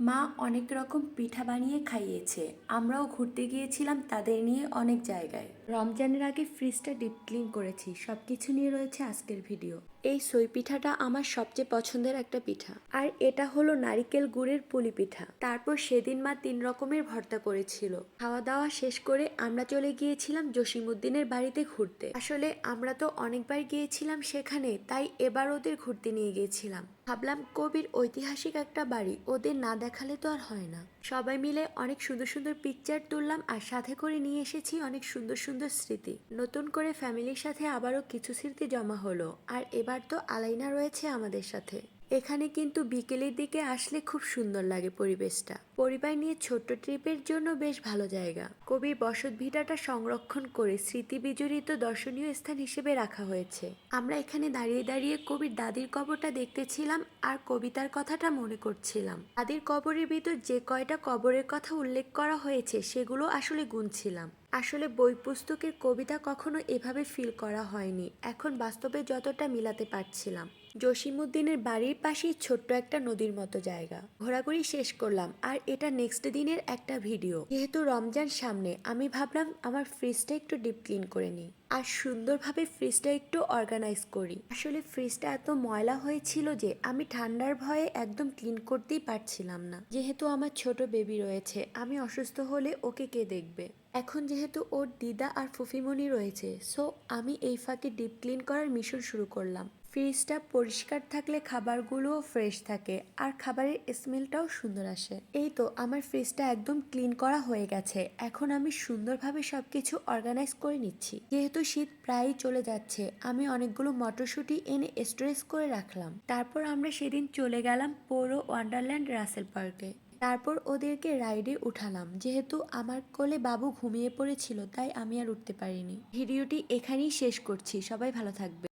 মা অনেক রকম পিঠা বানিয়ে খাইয়েছে। আমরাও ঘুরতে গিয়েছিলাম তাদের নিয়ে অনেক জায়গায়। রমজানের আগে ফ্রিজটা ডিপ ক্লিন করেছি। সব কিছু নিয়ে রয়েছে আজকের ভিডিও। এই সই পিঠাটা আমার সবচেয়ে পছন্দের একটা পিঠা। আর এটা হলো নারিকেল গুড়ের পুলি পিঠা। তারপর সেদিন মা তিন রকমের ভর্তা করেছিল। খাওয়া দাওয়া শেষ করে আমরা চলে গিয়েছিলাম জসিমুদ্দিনের বাড়িতে ঘুরতে। আসলে আমরা তো অনেকবার গিয়েছিলাম সেখানে, তাই এবার ওদের ঘুরতে নিয়ে গিয়েছিলাম। ভাবলাম কবির ঐতিহাসিক একটা বাড়ি, ওদের না দেখালে তো আর হয় না। সবাই মিলে অনেক সুন্দর সুন্দর পিকচার তুললাম আর সাথে করে নিয়ে এসেছি অনেক সুন্দর সুন্দর স্মৃতি। নতুন করে ফ্যামিলির সাথে আবারও কিছু স্মৃতি জমা হলো। আর এবার তো আলাইনা রয়েছে আমাদের সাথে। এখানে কিন্তু বিকেলের দিকে আসলে খুব সুন্দর লাগে পরিবেশটা। পরিবার নিয়ে ছোট্ট ট্রিপের জন্য বেশ ভালো জায়গা। কবির বসত ভিটাটা সংরক্ষণ করে স্মৃতি বিজড়িত দর্শনীয় স্থান হিসেবে রাখা হয়েছে। আমরা এখানে দাঁড়িয়ে দাঁড়িয়ে কবির দাদির কবরটা দেখতেছিলাম আর কবিতার কথাটা মনে করছিলাম। দাদির কবরের ভিতর যে কয়টা কবরের কথা উল্লেখ করা হয়েছে সেগুলো আসলে গুনছিলাম। আসলে বই পুস্তকের কবিতা কখনো এভাবে ফিল করা হয়নি। এখন বাস্তবে যতটা মিলাতে পারছিলাম। জসিমুদ্দিনের বাড়ির পাশেই ছোট্ট একটা নদীর মতো জায়গা। ঘোরাঘুরি শেষ করলাম, আর এটা নেক্সট দিনের একটা ভিডিও যেহেতু রমজান সামনে, আমি ভাবলাম আমার ফ্রিজটা একটু ডিপ ক্লিন করে নিই। আর সুন্দরভাবে ফ্রিজটা একটু অর্গানাইজ করি। আসলে ফ্রিজটা এত ময়লা হয়েছিল যে আমি ঠান্ডার ভয়ে একদম ক্লিন করতেই পারছিলাম না। যেহেতু আমার ছোট বেবি রয়েছে, আমি অসুস্থ হলে ওকে কে দেখবে? এখন যেহেতু ওর দিদা আর ফুফিমণি রয়েছে সো আমি এই ফাঁকে ডিপ ক্লিন করার মিশন শুরু করলাম। ফ্রিজটা পরিষ্কার থাকলে খাবারগুলোও ফ্রেশ থাকে আর খাবারের স্মেলটাও সুন্দর আসে। এই তো আমার ফ্রিজটা একদম ক্লিন করা হয়ে গেছে। এখন আমি সুন্দরভাবে সব কিছু অর্গানাইজ করে নিচ্ছি। যেহেতু শীত প্রায়ই চলে যাচ্ছে, আমি অনেকগুলো মটরশুঁটি এনে স্টোরেজ করে রাখলাম। তারপর আমরা সেদিন চলে গেলাম পৌর ওয়ান্ডারল্যান্ড রাসেল পার্কে। তারপর ওদেরকে রাইডে উঠালাম। যেহেতু আমার কোলে বাবু ঘুমিয়ে পড়েছিল, তাই আমি আর উঠতে পারিনি। ভিডিওটি এখানেই শেষ করছি। সবাই ভালো থাকবে